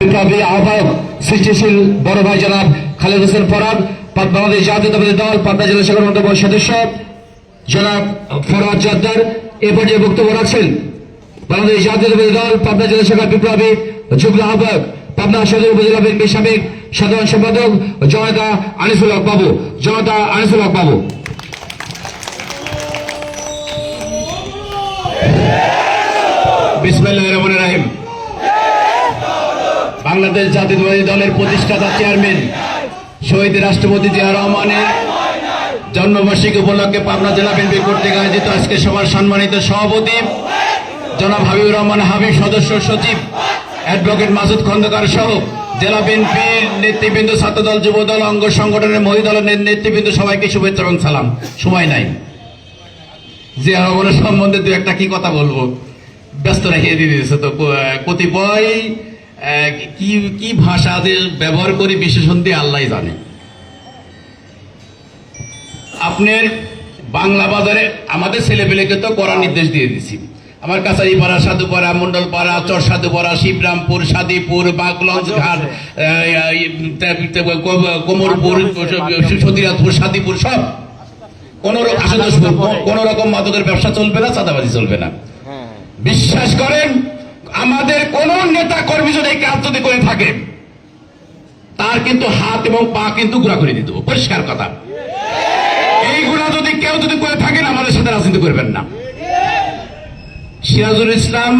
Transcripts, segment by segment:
বিপ্লবী আহ্বায়ক, সৃষ্টিশীল বড় ভাই জনাব খালেদ হোসেন ফরাদ বাংলাদেশ জাতীয়তাবাদী দল, পাবনা জেলা শাখার অন্যতম সদস্য জনাব ফরহাদ জর্দার এ পর্যায়ে বক্তব্য রাখছেন বাংলাদেশ জাতীয়তাবাদী দল, পাবনা জেলা শাখার বিপ্লবী যুগ্ম আহ্বায়ক, পাবনা সদর উপজেলা বিএনপি সাবেক সাধারণ সম্পাদক জনতা আনিসুল হক বাবু। জনতা আনিসুল হক বাবু। বিসমিল্লাহির রহমানির রহিম। বাংলাদেশ জাতীয়তাবাদী দলের প্রতিষ্ঠাতা চেয়ারম্যান শহীদ রাষ্ট্রপতি জিয়া রহমানের জন্মবার্ষিকী উপলক্ষে পাবনা জেলা বিএনপি কর্তৃক আয়োজিত আজকে সভার সম্মানিত সভাপতি জনাব হাবিবুর রহমান হাবিব, সদস্য সচিব অ্যাডভোকেট মাসুদ খন্দকার সহ জেলা বিএনপির নেতৃবৃন্দ, ছাত্রদল, যুবদল, অঙ্গ সংগঠনের মহিলা দলের নেতৃবৃন্দ সবাইকে শুভেচ্ছা এবং সালাম। সময় নাই। জিয়া রহমানের সম্বন্ধে দু একটা কি কথা বলব? ব্যস্ত রাখিয়ে দিয়ে দিয়েছে তো কতিপয় কি কি ভাষা ব্যবহার করি বিশেষণ দিয়ে আল্লাহ জানে। আপনার বাংলা বাজারে আমাদের ছেলেপেলেকে তো করার নির্দেশ দিয়ে দিছি। আমার কাছারিপাড়া সাধুপাড়া মন্ডলপাড়া চর সাধুপাড়া শিবরামপুর সাদিপুর বাগলঞ্জ ঘাট কোমরপুর সতীরাজপুর সাদিপুর সব। কোন রকম আশুতোষপুর কোন রকম মাদকের ব্যবসা চলবে না চাঁদাবাজি চলবে না। বিশ্বাস করেন আমাদের কোন নেতা কর্মী যদি এই কাজ যদি করে থাকে, তার কিন্তু হাত এবং পা কিন্তু গুড়া করে দিত পরিষ্কার কথা। এইগুলা যদি কেউ যদি করে থাকেন, আমাদের সাথে রাজনীতি করবেন না। সিরাজুল ইসলাম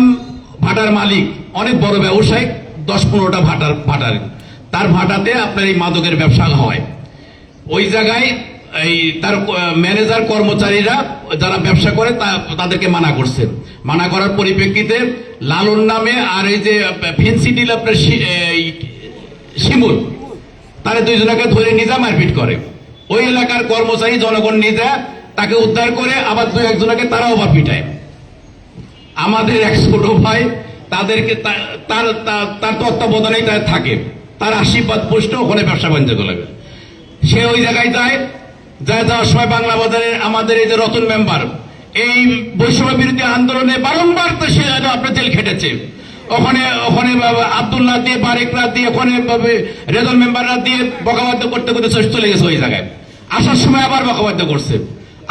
ভাটার মালিক, অনেক বড় ব্যবসায়িক দশ পনেরোটা ভাটার ভাটার। তার ভাটাতে আপনার এই মাদকের ব্যবসা হয়। ওই জায়গায় এই তার ম্যানেজার কর্মচারীরা যারা ব্যবসা করে তাদেরকে মানা করছে। মানা করার পরিপ্রেক্ষিতে লালন নামে আর এই যে ফেন্সি ডিল আপনার শিমুল, তারা দুইজনকে ধরে নিজা মারপিট করে। ওই এলাকার কর্মচারী জনগণ নিজা তাকে উদ্ধার করে আবার দুই একজনকে তারাও বা পিটায়। আমাদের এক ছোট ভাই, তাদেরকে তার তার- তত্ত্বাবধানেই তার থাকে। তার আশীর্বাদ পুষ্ট ওখানে ব্যবসা বাণিজ্য করে সে ওই জায়গায় যায় যা যাওয়ার সময় বাংলা বাজারে আমাদের এই যে রতন মেম্বার, এই বৈষম্য বিরোধী আন্দোলনে বারংবার তো সে আপনার জেল খেটেছে। ওখানে ওখানে আবদুল্লাহ দিয়ে বারেকরা দিয়ে, ওখানে রেদল মেম্বাররা দিয়ে বকাবাদ্য করতে করতে চলে গেছে ওই জায়গায়। আসার সময় আবার বকাবাদ্য করছে।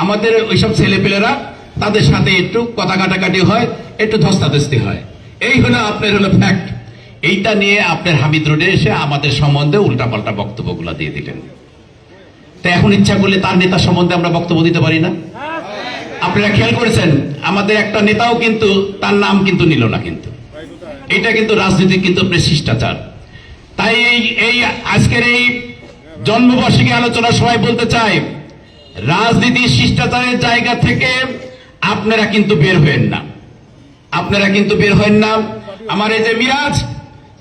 আমাদের ওইসব ছেলেপেলেরা, তাদের সাথে একটু কথা কাটাকাটি হয়, একটু ধস্তাধস্তি হয়। এই হলো আপনার হলো ফ্যাক্ট এইটা নিয়ে আপনার হামিদ রোডে এসে আমাদের সম্বন্ধে উল্টাপাল্টা বক্তব্যগুলো দিয়ে দিলেন। তো এখন ইচ্ছা করলে তার নেতা সম্বন্ধে আমরা বক্তব্য দিতে পারি না? আপনারা খেয়াল করেছেন? আমাদের একটা নেতাও কিন্তু তার নাম কিন্তু নিল না কিন্তু। এটা কিন্তু রাজনীতি কিন্তু শিষ্টাচার। তাই এই এই আজকের এই জন্মবার্ষিকী আলোচনার সময় বলতে চাই রাজনীতি শিষ্টাচারের জায়গা থেকে আপনারা কিন্তু বের হয়েন না। আপনারা কিন্তু বের হয়েন না। আমার এই যে মিরাজ,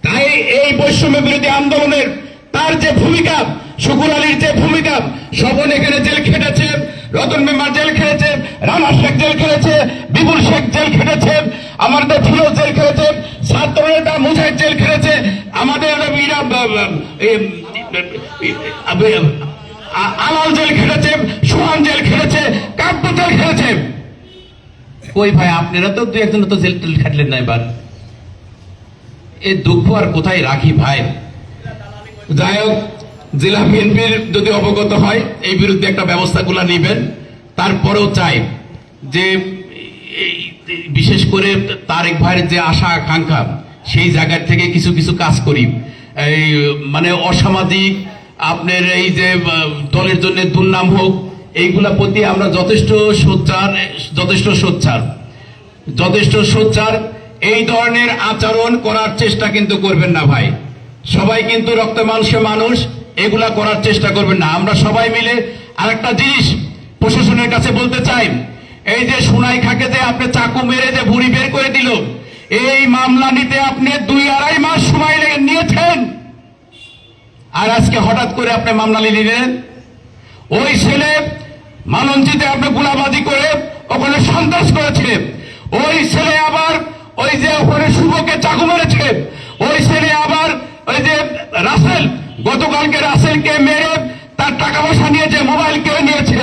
তাই এই বৈষম্য বিরোধী আন্দোলনের তার যে ভূমিকা শুকুর আলীর যে ভূমিকা স্বপন এখানে জেল খেটেছে রতন মেম্বার জেল খেটেছে রানা শেখ জেল খেটেছে বিপুল শেখ জেল খেটেছে আমাদের ফিরোজ জেল খেটেছে ছাত্র নেতা মুজাহিদ জেল খেটেছে আমাদের এ- এ- আলাল জেল খেটেছে সোহান জেল খেটেছে কাব্য জেল খেটেছে। কই ভাই আপনারা তো দু একজন তো জেল টেল খাটলেন না এবার। এই দুঃখ আর কোথায় রাখি ভাই? যাই হোক জেলা বিএনপির যদি অবগত হয়, এই বিরুদ্ধে একটা ব্যবস্থাগুলো নেবেন। তারপরেও চাই যে বিশেষ করে তারেক ভাইয়ের যে আশা, আকাঙ্ক্ষা, সেই জায়গা থেকে কিছু কিছু কাজ করি। এই মানে অসামাজিক, আপনার এই যে দলের জন্য দুর্নাম হোক, এইগুলা প্রতি আমরা যথেষ্ট সোচ্চার যথেষ্ট সোচ্চার। যথেষ্ট সোচ্চার, এই ধরনের আচরণ করার চেষ্টা কিন্তু করবেন না ভাই। সবাই কিন্তু রক্ত মানুষ এগুলা করার চেষ্টা করবেন না। আমরা সবাই মিলে আরেকটা জিনিস প্রশাসনের কাছে বলতে চাই। এই যে সোনাই খাকে যে আপনি চাকু মেরে যে ভুড়ি বের করে দিল, এই মামলা নিতে আপনি দুই আড়াই মাস সময় লেগে নিয়েছেন। আর আজকে হঠাৎ করে আপনি মামলা নিলেন। ওই ছেলে মালঞ্চিতে আপনি গোলাবাজি করে ওখানে সন্ত্রাস করেছে ওই ছেলে আবার ওই যে ওখানে শুভকে চাকু মেরেছে। ওই ছেলে আবার ওই যে রাসেল গতকালকে রাসেলকে মেরে তার টাকা পয়সা নিয়েছে মোবাইল কেড়ে নিয়েছে।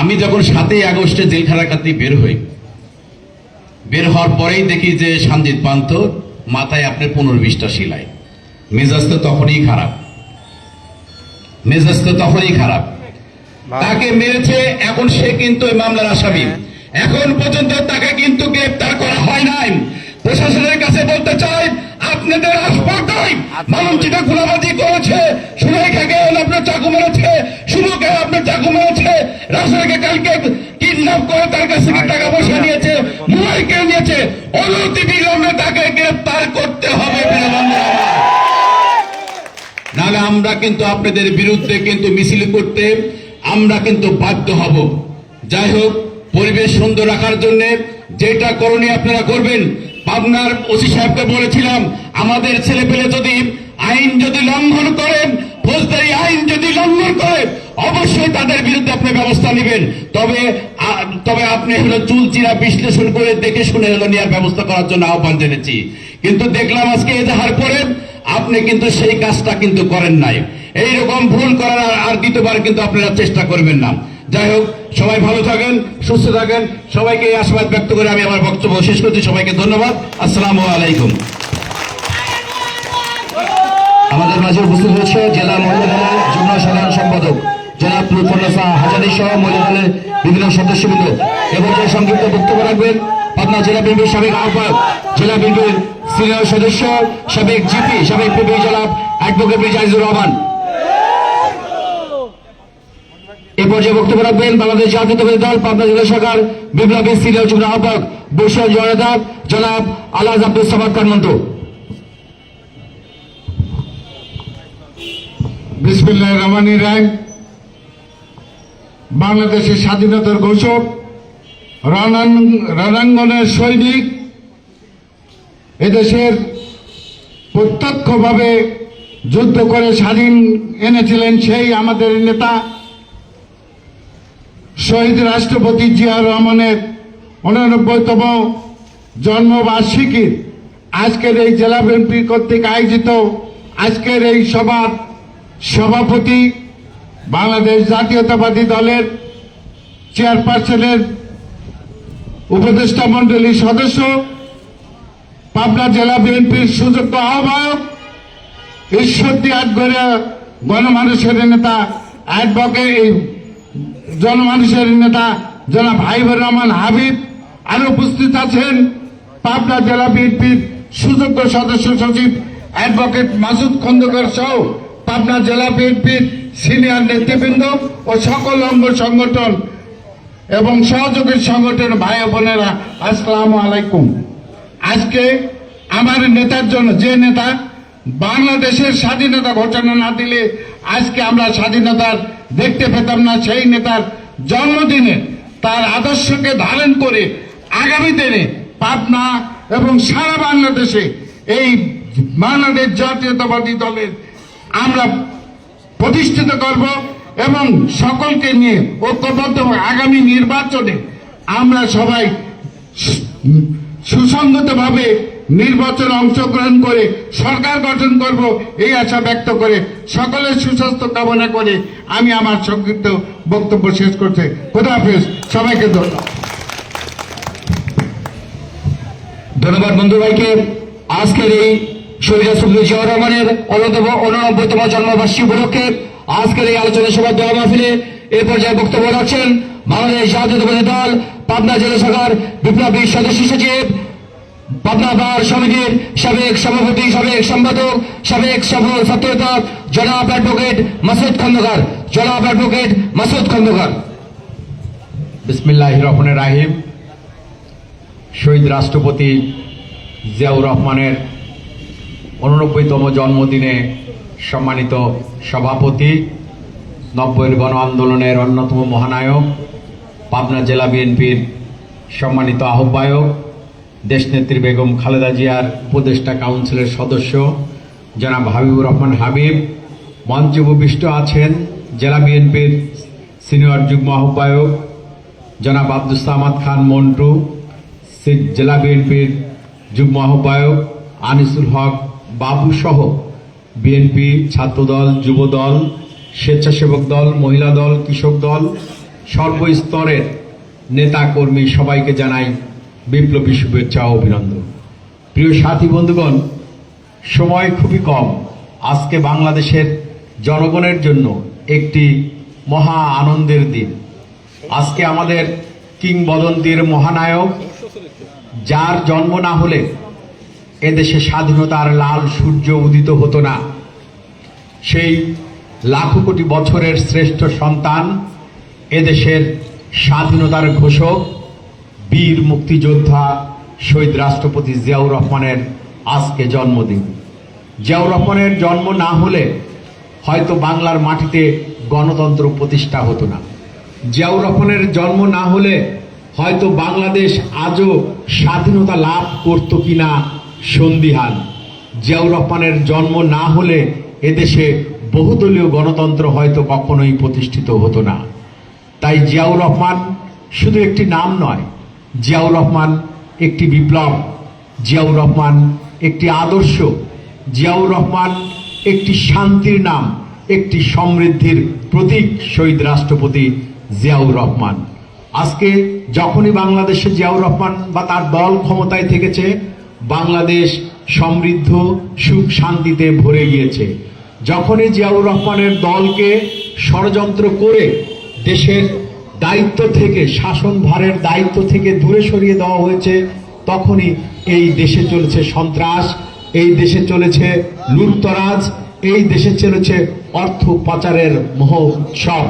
আমি যখন সাতই আগস্টে জেলখানা কাতি বের হই বের হওয়ার পরেই দেখি যে সঞ্জিত পান্ত মাথায় আপনার পনেরো বিশটা সিলাই। মেজাজ তো তখনই খারাপ। মেজাজ তো তখনই খারাপ। তাকে মেরেছে এখন সে কিন্তু এই মামলার আসামি। এখন পর্যন্ত তাকে কিন্তু গ্রেপ্তার কেড়ে নিয়েছে অনতি বিলম্বে তাকে গ্রেপ্তার করতে হবে। নাহলে আমরা কিন্তু আপনাদের বিরুদ্ধে কিন্তু মিছিল করতে আমরা কিন্তু বাধ্য হব যাই হোক, পরিবেশ সুন্দর রাখার জন্য যেটা করণীয় আপনারা করবেন, পাবনার ওসি সাহেবকে বলেছিলাম, আমাদের ছেলে পেলে যদি আইন যদি লঙ্ঘন করেন ফৌজদারি আইন যদি লঙ্ঘন করে, অবশ্যই তাদের বিরুদ্ধে আপনি ব্যবস্থা নেবেন। তবে তবে আপনি হলো চুলচিরা বিশ্লেষণ করে দেখে শুনে হলো নেওয়ার ব্যবস্থা করার জন্য আহ্বান জেনেছি কিন্তু দেখলাম আজকে এজাহার পরে আপনি কিন্তু সেই কাজটা কিন্তু করেন নাই। এইরকম ভুল করার আর- দ্বিতীয়বার কিন্তু আপনারা চেষ্টা করবেন না। যাই হোক, সবাই ভালো থাকেন, সুস্থ থাকেন। সবাইকে এই আশীর্বাদ ব্যক্ত করে আমি আমার বক্তব্য শেষ করছি। সবাইকে ধন্যবাদ। আসসালামু আলাইকুম। আমাদের মাঝে উপস্থিত হয়েছে জেলা মহিলা যুগ্ম সাধারণ সম্পাদক জনাব লুৎফুন্নেসা হাজারি সহ মহিলাদের বিভিন্ন সদস্যবৃন্দ এবং যে সংক্ষিপ্ত বক্তব্য রাখবেন পাবনা জেলা বিএনপির সাবেক আহ্বায়ক, জেলা বিএনপির সিনিয়র সদস্য, সাবেক জিপি, সাবেক পিপি জনাব অ্যাডভোকেট মির্জাইজুর রহমান। এ পর্যায়ে বক্তব্য রাখবেন বাংলাদেশ জাতীয়তাবাদী দল, পাবনা জেলা শাখার বিপ্লবী সিনিয়র যুগ্ম আহ্বায়ক বৈশাল জয়দাব জনাব আলাজ আব্দুল সামাদ খান বিসমিল্লাহ রহমানি রায় বাংলাদেশের স্বাধীনতার ঘোষক রণাং- রণাঙ্গনের সৈনিক, এদেশের প্রত্যক্ষভাবে যুদ্ধ করে স্বাধীন এনেছিলেন সেই আমাদের নেতা শহীদ রাষ্ট্রপতি জিয়া রহমানের উনানব্বইতম জন্মবার্ষিকীর আজকের এই জেলা বিএনপি কর্তৃক আয়োজিত আজকের এই সভার সভাপতি বাংলাদেশ জাতীয়তাবাদী দলের চেয়ারপারসনের উপদেষ্টা মণ্ডলীর সদস্য, পাবনা জেলা বিএনপির সুযোগ্য আহ্বায়ক, ঈশ্বরদী আটগড়িয়া গণমানুষের নেতা, অ্যাডভোকেট জনমানুষের নেতা জনাব হাইবুর রহমান হাবিব, আরও উপস্থিত আছেন পাবনা জেলা বিএনপির সুযোগ্য সদস্য সচিব অ্যাডভোকেট মাসুদ খন্দকার সহ। পাবনা জেলা বিএনপির সিনিয়র নেতৃবৃন্দ ও সকল অঙ্গ সংগঠন এবং সহযোগী সংগঠন ভাই বোনেরা, আসসালামু আলাইকুম। আজকে আমার নেতার জন্য যে নেতা বাংলাদেশের স্বাধীনতা ঘোষণা না দিলে আজকে আমরা স্বাধীনতার দেখতে পেতাম না, সেই নেতার জন্মদিনে তার আদর্শকে ধারণ করে আগামী দিনে পাবনা এবং সারা বাংলাদেশে এই বাংলাদেশ জাতীয়তাবাদী দলের আমরা প্রতিষ্ঠিত করব এবং সকলকে নিয়ে ঐক্যবদ্ধ আগামী নির্বাচনে আমরা সবাই সুসংগতভাবে নির্বাচনে অংশগ্রহণ করে সরকার গঠন করব এই আশা ব্যক্ত করে সকলের সুস্বাস্থ্য কামনা করে আমি আমার সংক্ষিপ্ত বক্তব্য শেষ করছি। খোদা হাফেজ। সবাইকে ধন্যবাদ। ধন্যবাদ বন্ধু ভাইকে। আজকের এই শহীদ রাষ্ট্রপতি জিয়া রহমানের অন্যতম উননব্বইতম জন্মবার্ষিকী উপলক্ষে আজকের এই আলোচনা সভা দেওয়া মাহফিলে এ পর্যায়ে বক্তব্য রাখছেন বাংলাদেশ জাতীয়তাবাদী দল পাবনা জেলা শাখার বিপ্লবী সদস্য সচিব, পাবনা বার সমিতির সাবেক সভাপতি, সাবেক সম্পাদক, সাবেক সফল ছাত্রতা জনাব অ্যাডভোকেট মাসুদ খন্দকার, জনাব অ্যাডভোকেট মাসুদ খন্দকার। বিসমিল্লাহ রহমানের রাহিম। শহীদ রাষ্ট্রপতি জিয়াউর রহমানের উননব্বইতম জন্মদিনে সম্মানিত সভাপতি, নব্বইয়ের গণ আন্দোলনের অন্যতম মহানায়ক, পাবনা জেলা বিএনপির সম্মানিত আহ্বায়ক, দেশনেত্রী বেগম খালেদা জিয়ার উপদেষ্টা কাউন্সিলের সদস্য, জনাব হাবিবুর রহমান হাবিব। মঞ্চে উপবিষ্ট আছেন জেলা বিএনপির সিনিয়র যুগ্ম আহ্বায়ক, জনাব আব্দুল সামাদ খান মন্টু জেলা বিএনপির যুগ্ম আহ্বায়ক আনিসুল হক বাবু সহ বিএনপি ছাত্রদল, যুবদল, স্বেচ্ছাসেবক দল, মহিলা দল, কৃষক দল, সর্বস্তরের নেতা কর্মী সবাইকে জানাই বিপ্লবী শুভেচ্ছা ও অভিনন্দন। প্রিয় সাথী বন্ধুগণ, সময় খুবই কম। আজকে বাংলাদেশের জনগণের জন্য একটি মহা আনন্দের দিন। আজকে আমাদের কিংবদন্তির মহানায়ক, যার জন্ম না হলে এদেশে স্বাধীনতার লাল সূর্য উদিত হতো না। সেই লাখো কোটি বছরের শ্রেষ্ঠ সন্তান এদেশের স্বাধীনতার ঘোষক, বীর মুক্তিযোদ্ধা শহীদ রাষ্ট্রপতি জিয়াউর রহমানের আজকে জন্মদিন। জিয়াউর রহমানের জন্ম না হলে হয়তো বাংলার মাটিতে গণতন্ত্র প্রতিষ্ঠা হতো না। জিয়াউর রহমানের জন্ম না হলে হয়তো বাংলাদেশ আজও স্বাধীনতা লাভ করত কিনা সন্দিহান। জিয়াউর রহমানের জন্ম না হলে এদেশে বহুদলীয় গণতন্ত্র হয়তো কখনোই প্রতিষ্ঠিত হতো না। তাই জিয়াউর রহমান শুধু একটি নাম নয়, জিয়াউর রহমান একটি বিপ্লব, জিয়াউর রহমান একটি আদর্শ, জিয়াউর রহমান একটি শান্তির নাম, একটি সমৃদ্ধির প্রতীক শহীদ রাষ্ট্রপতি জিয়াউর রহমান। আজকে যখনই বাংলাদেশে জিয়াউর রহমান বা তার দল ক্ষমতায় থেকেছে বাংলাদেশ সমৃদ্ধ, সুখ শান্তিতে ভরে গিয়েছে। যখনই জিয়াউর রহমানের দলকে ষড়যন্ত্র করে দেশের দায়িত্ব থেকে শাসনভারের দায়িত্ব থেকে দূরে সরিয়ে দেওয়া হয়েছে, তখনই এই দেশে চলেছে সন্ত্রাস, এই দেশে চলেছে লুটতরাজ, এই দেশে চলেছে অর্থ পাচারের মহ উৎসব।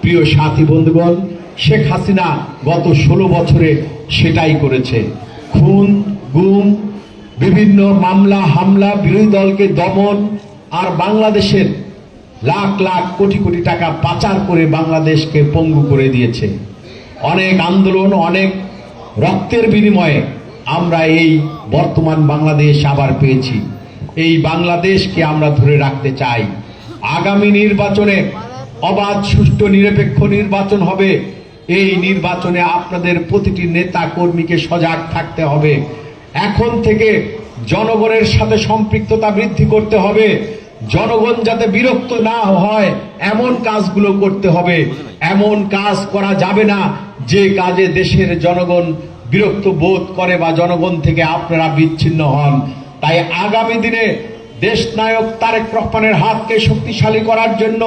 প্রিয় সাথী বন্ধুগণ, শেখ হাসিনা গত ষোলো বছরে সেটাই করেছে। খুন গুম, বিভিন্ন মামলা, হামলা, বিরোধী দলকে দমন, আর বাংলাদেশের লাখ লাখ কোটি কোটি টাকা পাচার করে বাংলাদেশকে পঙ্গু করে দিয়েছে। অনেক আন্দোলন, অনেক রক্তের বিনিময়ে আমরা এই বর্তমান বাংলাদেশ আবার পেয়েছি। এই বাংলাদেশকে আমরা ধরে রাখতে চাই। আগামী নির্বাচনে অবাধ, সুষ্ঠু, নিরপেক্ষ নির্বাচন হবে। এই নির্বাচনে আপনাদের প্রতিটি নেতা কর্মীকে সজাগ থাকতে হবে। এখন থেকে জনগণের সাথে সম্পৃক্ততা বৃদ্ধি করতে হবে। জনগণ যাতে বিরক্ত না হয়, এমন কাজগুলো করতে হবে। এমন কাজ করা যাবে না যে কাজে দেশের জনগণ বিরক্ত বোধ করে বা জনগণ থেকে আপনারা বিচ্ছিন্ন হন। তাই আগামী দিনে দেশ নায়ক তারেক রহমানের হাতকে শক্তিশালী করার জন্য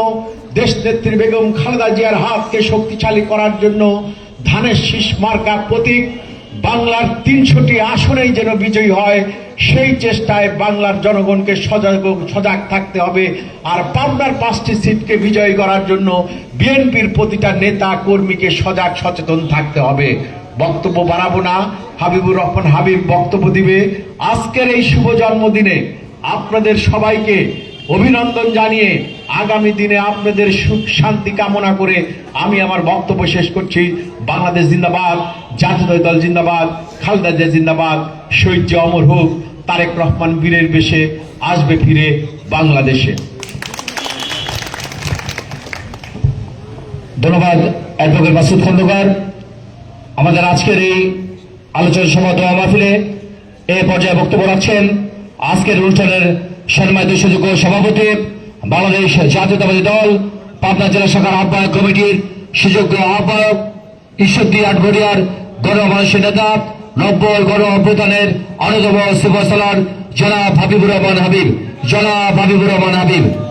দেশ নেত্রী বেগম খালেদা জিয়ার হাতকে শক্তিশালী করার জন্য ধানের শীষ মার্কা প্রতীক বাংলার তিনশোটি আসনেই যেন বিজয়ী হয়, সেই চেষ্টায় বাংলার জনগণকে সজাগ সজাগ থাকতে হবে। আর পাবনার পাঁচটি সিটকে বিজয়ী করার জন্য বিএনপির প্রতিটা নেতা, কর্মীকে সজাগ সচেতন থাকতে হবে। বক্তব্য বাড়াবো না। হাবিবুর রহমান হাবিব বক্তব্য দিবে। আজকের এই শুভ জন্মদিনে আপনাদের সবাইকে অভিনন্দন জানিয়ে আগামী দিনে আপনাদের সুখ শান্তি কামনা করে আমি আমার বক্তব্য শেষ করছি। বাংলাদেশ জিন্দাবাদ, জাতীয় দল জিন্দাবাদ, খালদা জিয়া জিন্দাবাদ, শহীদ জিয়া অমর হোক, তারেক রহমান বীরের বেশে আসবে ফিরে বাংলাদেশে। ধন্যবাদ অ্যাডভোকেট মাসুদ খন্দকার। আমাদের আজকের এই আলোচনা সভা দোয়া মাহফিলে এই পর্যায়ে বক্তব্য রাখছেন আজকের অনুষ্ঠানের সম্মানিত সুযোগ্য সভাপতি, বাংলাদেশ জাতীয়তাবাদী দল, পাবনা জেলা শাখার আহ্বায়ক কমিটির সুযোগ্য আহ্বায়ক, ঈশ্বরদী আটঘরিয়ার গণমানুষের নেতা, নব্বই গণ অভ্যুত্থানের অন্যতম সুপারসালার জনাব হাবিবুর রহমান হাবিব, জনাব হাবিবুর রহমান হাবিব।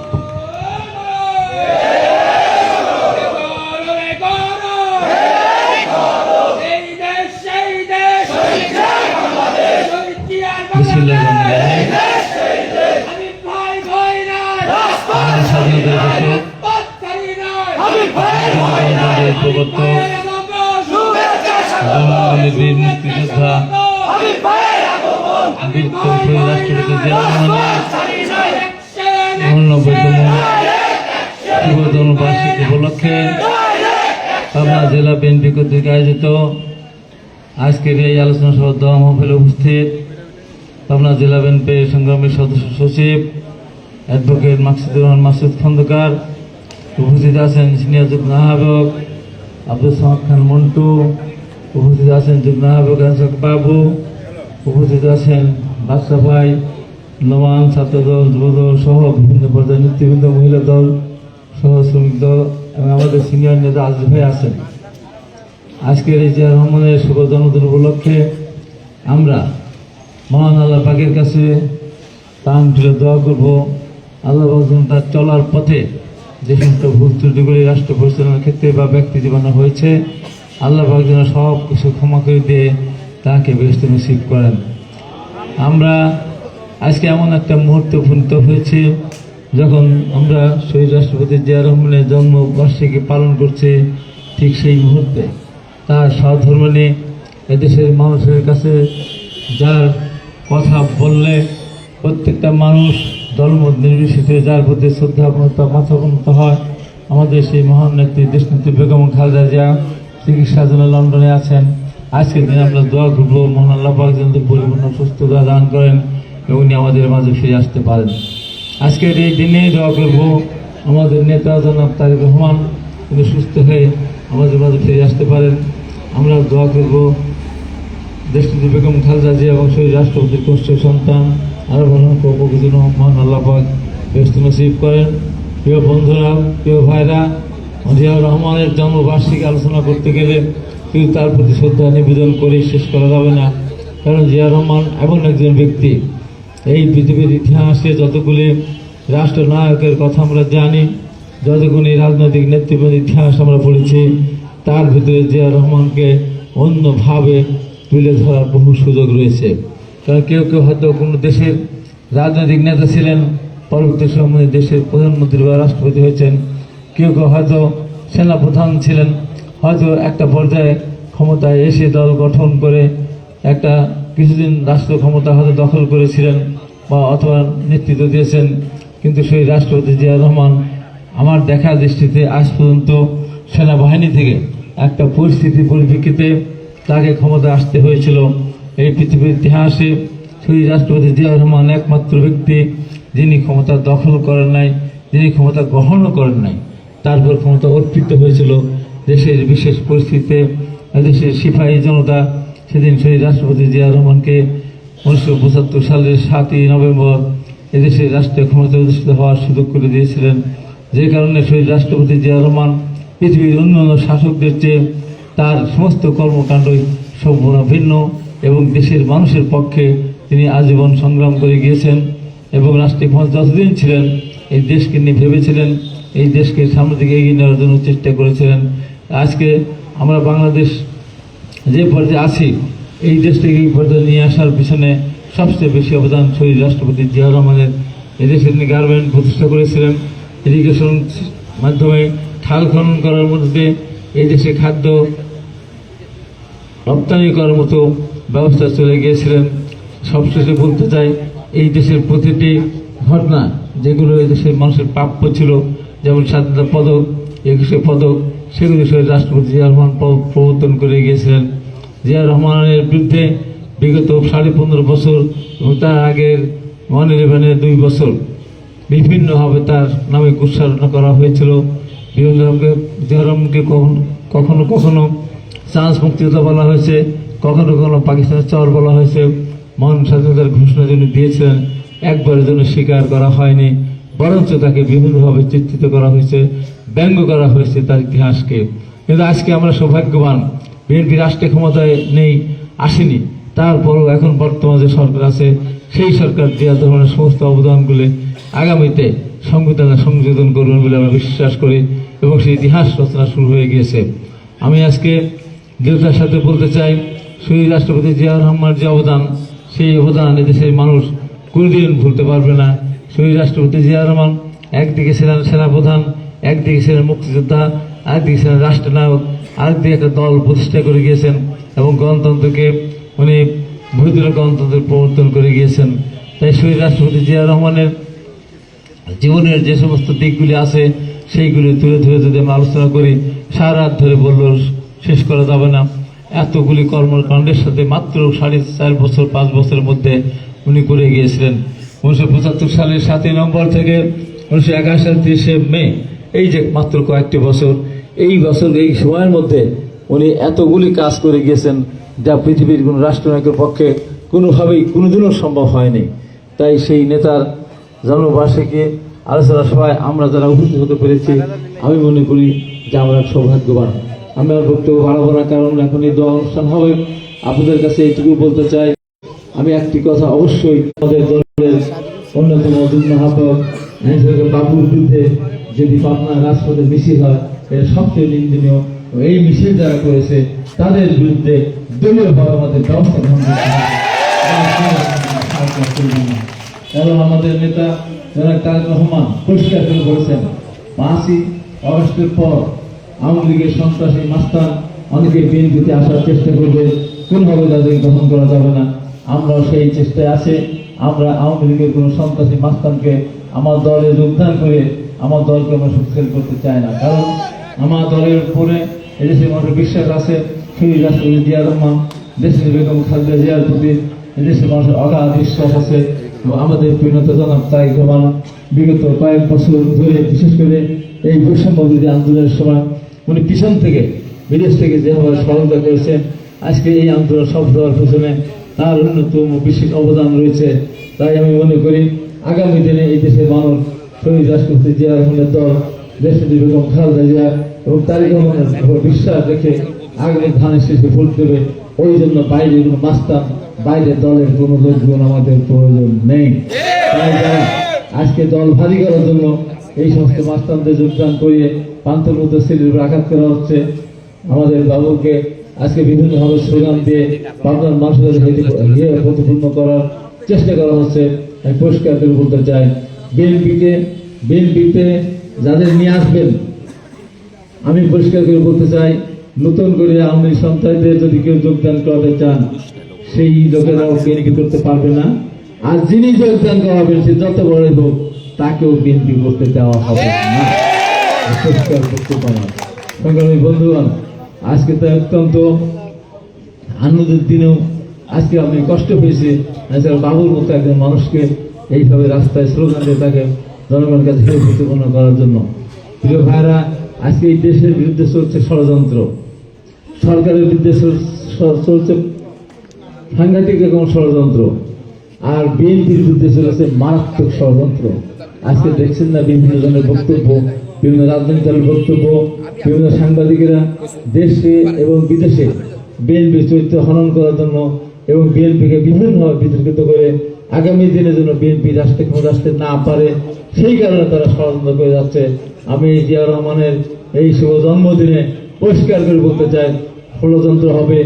বীর মুক্তিযোদ্ধা যুবদল বার্ষিকী উপলক্ষে পাবনা জেলা বিএনপি কর্তৃক আয়োজিত আজকের এই আলোচনা সভা দোয়া মহফিলে উপস্থিত পাবনা জেলা বিএনপির সংগ্রামী সদস্য সচিব অ্যাডভোকেট মাকসুদুর রহমান মাসুদ খন্দকার উপস্থিত আছেন সিনিয়র যুগ্ম আহ্বায়ক আব্দুল সামাদ খান মন্টু, উপস্থিত আছেন যুগ্ম আহ্বায়ক আনসাক বাবু, উপস্থিত আছেন বাদশা ভাই নমান ছাত্রদল, যুবদল সহ বিভিন্ন পর্যায়ের নেতৃবৃন্দ, মহিলা দল সহ শ্রমিক দল এবং আমাদের সিনিয়র নেতা আজিজ ভাই আছেন। আজকের এই জিয়া রহমানের শুভ জন্মদিন উপলক্ষে আমরা মহান আল্লাহ পাকের কাছে প্রাণ তুলে দোয়া করব। আল্লাহ তার চলার পথে যে সমস্ত ভুল ত্রুটিগুলি রাষ্ট্র পরিচালনার ক্ষেত্রে বা ব্যক্তি জীবনে হয়েছে, আল্লাহ পাক যেন সব কিছু ক্ষমা করে দিয়ে তাকে ব্যস্ত নসিব করেন। আমরা আজকে এমন একটা মুহূর্তে উপনীত হয়েছি, যখন আমরা শহীদ রাষ্ট্রপতি জিয়া রহমানের জন্মবার্ষিকী পালন করছি ঠিক সেই মুহূর্তে। তার সহধর্মিনী এদেশের মানুষের কাছে যার কথা বললে প্রত্যেকটা মানুষ ধর্মমত নির্বিশেষে যার প্রতি শ্রদ্ধা, মমতা হয়, আমাদের সেই মহান নেত্রী, দেশনেত্রী বেগম খালেদা জিয়া চিকিৎসার জন্য লন্ডনে আছেন। আজকের দিনে আমরা দোয়া করব, মহান আল্লাহ পাক যেন পরিপূর্ণ সুস্থতা দান করেন এবং উনি আমাদের মাঝে ফিরে আসতে পারেন। আজকের এই দিনে দোয়া করব, আমাদের নেতা জনাব তারেক রহমান তিনি সুস্থ হয়ে আমাদের মাঝে ফিরে আসতে পারেন। আমরা দোয়া করব দেশটিতে বেগম খালেদা জিয়া এবং শহীদ রাষ্ট্রপতির কষ্ট সন্তান আরও ভালো কর্মকুজন মহান আল্লাহ পাক ব্যস্ত নসিব করেন। প্রিয় বন্ধুরা, প্রিয় ভাইরা জিয়াউর রহমানের জন্মবার্ষিকী আলোচনা করতে গেলে কিন্তু তার প্রতি শ্রদ্ধা নিবেদন করে শেষ করা যাবে না। কারণ জিয়াউর রহমান এমন একজন ব্যক্তি। এই পৃথিবীর ইতিহাসে যতগুলি রাষ্ট্রনায়কের কথা আমরা জানি, যতগুলি রাজনৈতিক নেতৃত্বের ইতিহাস আমরা পড়েছি, তার ভিতরে জিয়াউর রহমানকে অন্যভাবে তুলে ধরার বহু সুযোগ রয়েছে। কারণ কেউ কেউ হয়তো কোনো দেশের রাজনৈতিক নেতা ছিলেন, পরবর্তী সময়ে দেশের প্রধানমন্ত্রী বা রাষ্ট্রপতি হয়েছেন। কেউ কেউ হয়তো সেনাপ্রধান ছিলেন, হয়তো একটা পর্যায়ে ক্ষমতায় এসে দল গঠন করে একটা কিছুদিন রাষ্ট্র ক্ষমতা হয়তো দখল করেছিলেন বা অথবা নেতৃত্ব দিয়েছেন। কিন্তু সেই রাষ্ট্রপতি জিয়া রহমান আমার দেখা দৃষ্টিতে আজ পর্যন্ত সেনাবাহিনী থেকে একটা পরিস্থিতির পরিপ্রেক্ষিতে তাকে ক্ষমতা আসতে হয়েছিল। এই পৃথিবীর ইতিহাসে শহীদ রাষ্ট্রপতি জিয়া রহমান একমাত্র ব্যক্তি যিনি ক্ষমতা দখল করেন নাই, যিনি ক্ষমতা গ্রহণও করেন নাই। তারপর ক্ষমতা অর্পিত হয়েছিল দেশের বিশেষ পরিস্থিতিতে। দেশের সিপাহী জনতা সেদিন শহীদ রাষ্ট্রপতি জিয়া রহমানকে উনিশশো পঁচাত্তর সালের সাতই নভেম্বর এদেশের রাষ্ট্রীয় ক্ষমতা অধিষ্ঠিত হওয়ার সুযোগ করে দিয়েছিলেন। যে কারণে শহীদ রাষ্ট্রপতি জিয়া রহমান পৃথিবীর অন্যান্য শাসকদের চেয়ে তার সমস্ত কর্মকাণ্ডই সম্পূর্ণ ভিন্ন। এবং দেশের মানুষের পক্ষে তিনি আজীবন সংগ্রাম করে গিয়েছেন এবং রাষ্ট্রীয় ক্ষমতা যতদিন ছিলেন, এই দেশকে নিয়ে ভেবেছিলেন, এই দেশকে সামনের দিকে এগিয়ে নেওয়ার জন্য চেষ্টা করেছিলেন। আজকে আমরা বাংলাদেশ যে পর্যায়ে আছি, এই দেশটাকে এই পর্যায়ে নিয়ে আসার পিছনে সবচেয়ে বেশি অবদান শহীদ রাষ্ট্রপতি জিয়াউর রহমানের। এদেশে তিনি গার্মেন্ট প্রতিষ্ঠা করেছিলেন, ইরিগেশন মাধ্যমে খাল খনন করার মধ্যে এই দেশে খাদ্য রপ্তানি করার মতো ব্যবস্থা চলে গিয়েছিলেন। সবশেষে বলতে চাই, এই দেশের প্রতিটি ঘটনা, যেগুলো এই দেশের মানুষের প্রাপ্য ছিল, যেমন স্বাধীনতা পদক, একুশে পদক, সেগুলি শহীদ রাষ্ট্রপতি জিয়া রহমান প্রবর্তন করে গিয়েছিলেন। জিয়া রহমানের বিরুদ্ধে বিগত সাড়ে পনেরো বছর এবং তার আগের ওয়ান ইলেভেনের দুই বছর বিভিন্নভাবে তার নামে কুৎসারণা করা হয়েছিল। বিভিন্ন রকমের রহমানকে কখনো কখনো চান্স মুক্তিযোদ্ধা বলা হয়েছে। কখনো কখনো পাকিস্তানের চর বলা হয়েছে, মহান স্বাধীনতার ঘোষণা যিনি দিয়েছিলেন, একবারের জন্য স্বীকার করা হয়নি, বরঞ্চ তাকে বিভিন্নভাবে চিত্রিত করা হয়েছে, ব্যঙ্গ করা হয়েছে তার ইতিহাসকে। কিন্তু আজকে আমরা সৌভাগ্যবান, বিএনপি রাষ্ট্রে ক্ষমতায় নেই, আসেনি। তারপরও এখন বর্তমান যে সরকার আছে, সেই সরকার দেওয়া ধরনের সমস্ত অবদানগুলি আগামীতে সংবিধানে সংযোজন করবেন বলে আমরা বিশ্বাস করি এবং সেই ইতিহাস রচনা শুরু হয়ে গিয়েছে। আমি আজকে দৃঢ়তার সাথে বলতে চাই শহীদ রাষ্ট্রপতি জিয়া রহমানের যে অবদান, সেই অবদান এদেশের মানুষ কোনোদিন ভুলতে পারবে না। শহীদ রাষ্ট্রপতি জিয়া রহমান, একদিকে ছিলেন সেনাপ্রধান, একদিকে ছিলেন মুক্তিযোদ্ধা আরেকদিকে ছিলেন রাষ্ট্রনায়ক, আরেকদিকে একটা দল প্রতিষ্ঠা করে গিয়েছেন এবং গণতন্ত্রকে উনি বৈধ গণতন্ত্রের প্রবর্তন করে গিয়েছেন। তাই শহীদ রাষ্ট্রপতি জিয়া রহমানের জীবনের যে সমস্ত দিকগুলি আছে, সেইগুলি তুলে ধরে যদি আমরা আলোচনা করি, সারা রাত ধরে বললেও শেষ করা যাবে না। এতগুলি কর্মকাণ্ডের সাথে মাত্র সাড়ে চার বছর, পাঁচ বছরের মধ্যে উনি করে গিয়েছিলেন। উনিশশো পঁচাত্তর সালের সাতই নভেম্বর থেকে উনিশশো একাশি সাল তিরিশে মে, এই যে মাত্র কয়েকটি বছর, এই বছর, এই সময়ের মধ্যে উনি এতগুলি কাজ করে গিয়েছেন যা পৃথিবীর কোনো রাষ্ট্রনায়কের পক্ষে কোনোভাবেই, কোনোদিনও সম্ভব হয়নি। তাই সেই নেতার জন্মবার্ষিকী আলোচনা সভায় আমরা যারা উপস্থিত হতে পেরেছি, আমি মনে করি যে আমরা সৌভাগ্যবান। আমি আর বক্তব্য বাড়াবো না, কারণ এখন এই দোয়া অনুষ্ঠান হবে। আপনাদের কাছে এইটুকু বলতে চাই, আমি একটি কথা অবশ্যই আমাদের দলের অন্যতম যুগ্ম আহ্বায়ক বাবুর বিরুদ্ধে যদি পাবনা রাজপথে মিছিল হয় এটা সবচেয়ে নিন্দনীয় এই মিছিল যারা করেছে, তাদের বিরুদ্ধে দলীয় ভাবে আমাদের ব্যবস্থা গ্রহণ এবং আমাদের নেতা জনাব তারেক রহমান পরিষ্কার করে বলেছেন, পাঁচই অগস্টের পর আওয়ামী লীগের সন্ত্রাসী মাস্তান অনেকে বিএনপিতে আসার চেষ্টা করবে, কোনোভাবে তাদের গ্রহণ করা যাবে না। আমরাও সেই চেষ্টায় আছে। আমরা আওয়ামী লীগের কোনো সন্ত্রাসী মাস্তানকে আমার দলে যোগদান করে আমার দলকে আমরা শক্তিশালী করতে চাই না। কারণ আমার দলের উপরে এদেশের মানুষের বিশ্বাস আছে। শহীদ রাষ্ট্রপতি জিয়া রহমান দেশের বেগম খালেদা জিয়ার প্রতি এদেশের মানুষের অগাধ বিশ্বাস আছে। এবং আমাদের পরিণত জনাব তারেক রহমান বিগত কয়েক বছর ধরে বিশেষ করে এই বৈষম্য বিরোধী আন্দোলনের সময় উনি পিছন থেকে, বিদেশ থেকে যেভাবে সহযোগিতা করেছেন, আজকে এই আন্দোলন সফল হওয়ার পিছনে তার অন্যতম বিশেষ অবদান রয়েছে। তাই আমি মনে করি, আগামী দিনে এই দেশের মানুষ শহীদ রাষ্ট্রপতি জিয়া রহমানের দল দেশের বেগম খালেদা জিয়া এবং তারেক রহমানের বিশ্বাস রেখে আগামী ধানের শেষে ভোট দেবে, ওই জন্য বাইরে কোনো মাস্তান বাইরে দলের কোনো লোকজন আমাদের প্রয়োজন নেই। তাই আজকে দল ভারী করার জন্য এই সমস্ত মাস্তানদের যোগদান করিয়ে পান্তর মধ্যে সিলের আঘাত করা হচ্ছে। আমাদের বাবুকে আজকে বিভিন্নভাবে স্লোগান দিয়ে পাবনার মানুষের ইয়ে প্রতিপূর্ণ করার চেষ্টা করা হচ্ছে। আমি পরিষ্কার করে বলতে চাই, বিএনপিকে, বিএনপিতে যাদের নিয়ে আসবেন, আমি পরিষ্কার করে বলতে চাই, নতুন করে আওয়ামী সন্তানদের যদি কেউ যোগদান করাতে চান, সেই লোকেরাও বিএনপি করতে পারবে না। আর যিনি যোগদান করাবেন, সে যত বড় হোক, তাকেও বিএনপি করতে দেওয়া হবে না। পরিষ্কার বন্ধুগণ, আজকে তো অত্যন্ত আনন্দের দিনেও আজকে আমি কষ্ট পেয়েছি। বাবুর মতো একজন মানুষকে এইভাবে রাস্তায় স্লোগান দিয়ে তাকে জনগণের কাছে প্রতিপন্ন করার জন্য। প্রিয় ভাইরা আজকে এই দেশের বিরুদ্ধে চলছে ষড়যন্ত্র। সরকারের বিরুদ্ধে চলছে সাংঘাতিক রকম ষড়যন্ত্র। আর বিএনপির বিরুদ্ধে চলেছে মারাত্মক ষড়যন্ত্র। আজকে দেখছেন না বিভিন্ন জনের বক্তব্য বিভিন্ন রাজনৈতিক দলের বক্তব্য, বিভিন্ন সাংবাদিকেরা দেশে এবং বিদেশে বিএনপির চরিত্র হনন করার জন্য এবং বিএনপিকে বিভিন্নভাবে বিতর্কিত করে আগামী দিনে যেন বিএনপি রাষ্ট্রে ক্ষমতা আসতে না পারে, সেই কারণে তারা ষড়যন্ত্র করে যাচ্ছে। আমি জিয়া রহমানের এই শুভ জন্মদিনে পরিষ্কার করে বলতে চাই, ষড়যন্ত্র হবে,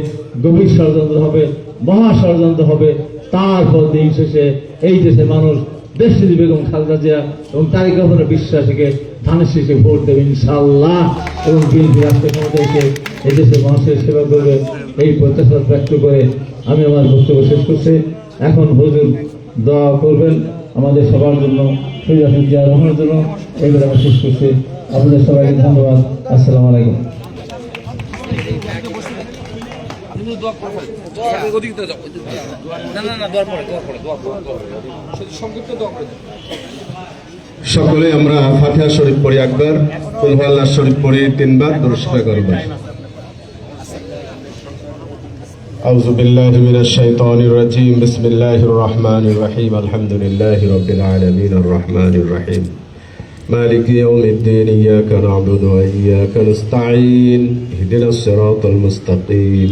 গভীর ষড়যন্ত্র হবে, মহা ষড়যন্ত্র হবে, তারপর দিন শেষে এই দেশের মানুষ দেশটি বেগম খালেদা জিয়া এবং তারিখ রহমানের বিশ্বাসীকে ধানের শেষে ভোট দেবে ইনশাল্লাহ এবং বিএনপি রাষ্ট্র ক্ষমতা এসে এই মানুষের সেবা করবে এই প্রত্যাশা ব্যক্ত করে আমি আমার বক্তব্য শেষ করছি। এখন হুজুর দোয়া করবেন আমাদের সবার জন্য হাসিন জিয়া রহমানের জন্য। এগুলো আমি শেষ করছি। আপনাদের সবাইকে ধন্যবাদ। আসসালামু আলাইকুম। সকলে আমরা ফাতিহা শরীফ পড়ি একবার কুলহাল্লা শরীফ পড়ি তিনবার দুরুস্ত করবার أعوذ بالله من الشيطان الرجيم بسم الله الرحمن الرحيم الحمد لله رب العالمين الرحمن الرحيم مالك يوم الدين إياك نعبد وإياك نستعين اهدنا الصراط المستقيم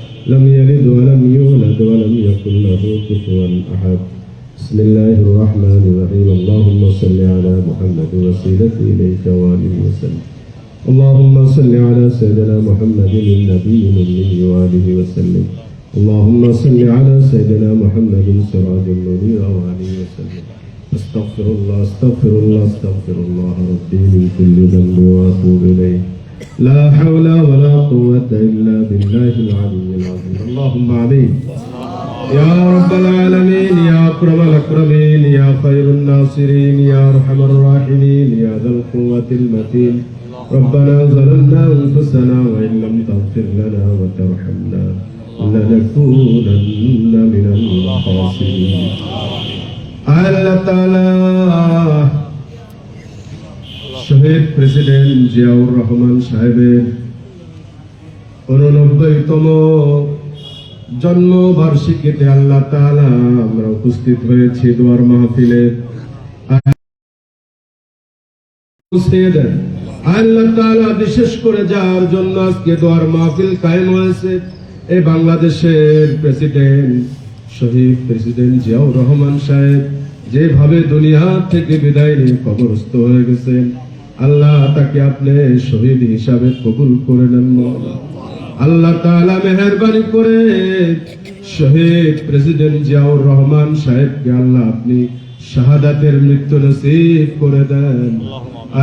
لم يلد ولم يولد ولم يكن له كفوا أحد. بسم الله الرحمن الرحيم. اللهم صل على محمد وسيلتي إليك وآله وسلم. اللهم صل على سيدنا محمد النبي الأمي وآله وسلم. اللهم صل على سيدنا محمد سراج المنير وآله وسلم. أستغفر الله أستغفر الله أستغفر الله ربي من كل ذنب وأتوب إليه. لا حول ولا قوة إلا بالله العلي العظيم. اللهم آمين. يا رب العالمين يا أكرم الأكرمين يا خير الناصرين يا أرحم الراحمين يا ذا القوة المتين. ربنا ظلمنا أنفسنا وإن لم تغفر لنا وترحمنا لنكونن من الخاسرين. الله تعالى শহীদ প্রেসিডেন্ট জিয়াউর রহমান সাহেবের উননব্বইতম জন্মবার্ষিকীতে আল্লাহ তাআলা আমরা উপস্থিত হয়েছি দোয়ার মাহফিলে। বিশেষ করে যার জন্য আজকে দোয়ার মাহফিল কায়েম হয়েছে এই বাংলাদেশের প্রেসিডেন্ট, শহীদ প্রেসিডেন্ট জিয়াউর রহমান সাহেব যেভাবে দুনিয়া থেকে বিদায় নিয়ে কবরস্থ হয়ে গেছেন আল্লাহ তাকে আপনি শহীদ হিসাবে কবুল করে নেন আল্লাহ তাআলা মেহেরবানি করে শহীদ প্রেসিডেন্ট জিয়াউর রহমান সাহেবকে আল্লাহ আপনি শাহাদাতের মৃত্যু নসিব করে দেন।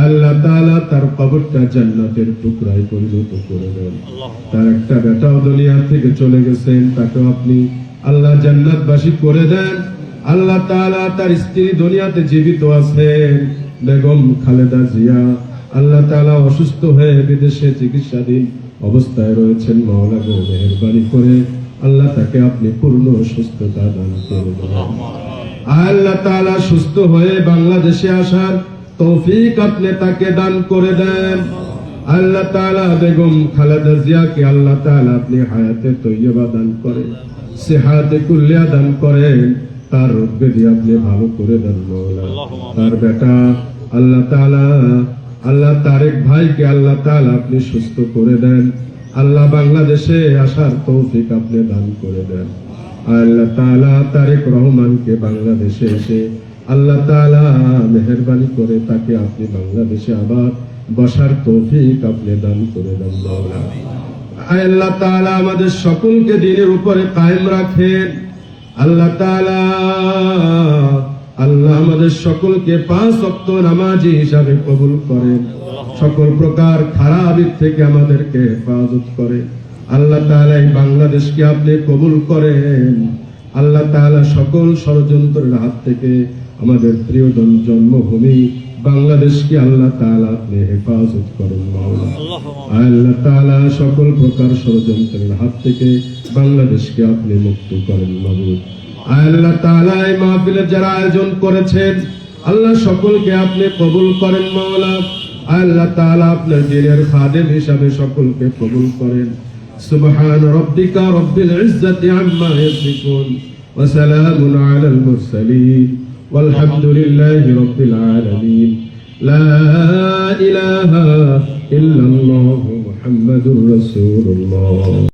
আল্লাহ তাআলা তার কবরটা জান্নাতের টুকরায় পরিণত করে দেন। তার একটা বেটাও দুনিয়া থেকে চলে গেছেন, তাকেও আপনি আল্লাহ জান্নাতবাসী করে দেন। আল্লাহ তাআলা তার স্ত্রী দুনিয়াতে জীবিত আছেন। বেগম খালেদা জিয়া, আল্লাহ তাআলা অসুস্থ হয়ে বিদেশে চিকিৎসাধীন অবস্থায় রয়েছেন মাওলা গো মেহেরবানি করে। আল্লাহ তাকে আপনি পূর্ণ সুস্থতা দান করে আল্লাহ তাআলা সুস্থ হয়ে বাংলাদেশে আসার তৌফিক আপনি তাকে দান করে দেন। আল্লাহ তাআলা বেগম খালেদা জিয়াকে আল্লাহ তাআলা আপনি হায়াতে তৈয়বা দান করেন সেহাতে কুল্লিয়া দান করেন। তার রোগ দিয়ে আপনি ভালো করে দেন মৌলা তার বেটা আল্লাহ তাআলা আল্লাহ তারেক ভাইকে আল্লাহ তাআলা আপনি সুস্থ করে দেন। আল্লাহ বাংলাদেশে আসার তৌফিক আপনি দান করে দেন। আল্লাহ তাআলা তারেক রহমানকে বাংলাদেশে এসে আল্লাহ তাআলা মেহেরবানি করে তাকে আপনি বাংলাদেশে আবার বসার তৌফিক আপনি দান করে দেন আল্লাহ তাআলা আমাদের সকলকে দিনের উপরে কায়েম রাখেন। আল্লাহ আল্লাহ আমাদের সকলকে পাঁচ অক্ত নামাজি হিসাবে কবুল করেন। সকল প্রকার খারাপের থেকে আমাদেরকে হেফাজত করে আল্লাহ তালা এই বাংলাদেশকে আপনি কবুল করেন। আল্লাহ তালা সকল ষড়যন্ত্রের হাত থেকে আমাদের প্রিয়জন জন্মভূমি বাংলাদেশকে আল্লাহ তাআলা আপনি হেফাজত করেন মাওলা আল্লাহ তাআলা সকল প্রকার ষড়যন্ত্রের হাত থেকে বাংলাদেশকে আপনি মুক্ত করেন মাবুদ আল্লাহ তাআলা এই মাহফিলের যারা আয়োজন করেছেন আল্লাহ সকলকে আপনি কবুল করেন মাওলা আল্লাহ তাআলা আপনার দিনের খাদেম হিসাবে সকলকে কবুল করেন। সুবহান রব্বিকা রব্বিল ইজ্জাতি আম্মা ইয়াসিফুন ওয়া সালামুন আলাল মুরসালিন। والحمد لله رب العالمين. لا إله إلا الله محمد رسول الله.